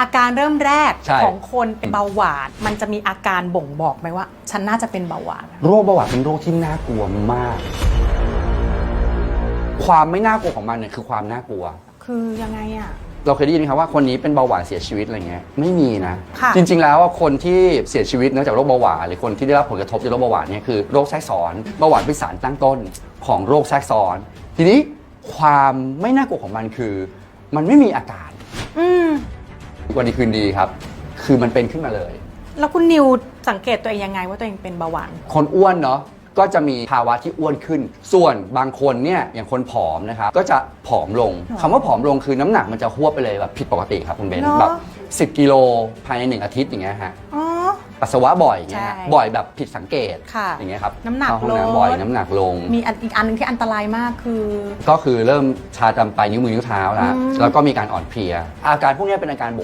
อาการเริ่มแรกใช่ ของคนเป็นเบาหวาน มันจะมีอาการบ่งบอกไหมว่า ฉันน่าจะเป็นเบาหวาน โรคเบาหวานเป็นโรคที่น่ากลัวมาก ความไม่น่ากลัวของมันเนี่ยคือความน่ากลัว คือยังไงอะ เราเคยได้ยินไหมครับว่าคนนี้เป็นเบาหวานเสียชีวิตอะไรเงี้ยไม่มีนะค่ะ จริง ๆ แล้วว่าคนที่เสียชีวิตเนื่องจากโรคเบาหวานหรือคนที่ได้รับผลกระทบจากโรคเบาหวานเนี่ยคือโรคแทรกซ้อนเบาหวานเป็นสารตั้งต้นของโรคแทรกซ้อน ทีนี้ความไม่น่ากลัวของมันคือ มันไม่มีอาการ อืม วันดีคืนดีครับ คือมันเป็นขึ้นมาเลย แล้วคุณนิวสังเกตตัวเองยังไงว่าตัวเองเป็นเบาหวาน คนอ้วนเนาะก็จะมีภาวะที่อ้วนขึ้น ส่วนบางคนเนี่ยอย่างคนผอมนะครับก็จะผอมลงหรอคำว่าผอมลงคือน้ำหนักมันจะหวบไปเลยแบบผิดปกติครับคุณเบนเหรอแบบ 10 กิโลภายในหนึ่งอาทิตย์อย่างเงี้ยฮะ อ๋อ ปัสสาวะบ่อยอย่างเงี้ยฮะใช่บ่อยแบบผิดสังเกต ค่ะอย่างเงี้ยครับน้ำหนักเข้าห้องลด น้ำบ่อยน้ำหนักลง มีอันอีกอันหนึงที่อันตรายมากคือ ก็คือเริ่มชาตามปลายนิ้วมือนิ้วเท้าแล้วอืม แล้วก็มีการอ่อนเพลีย อาการพวกเนี้ยเป็นอาการบ่ง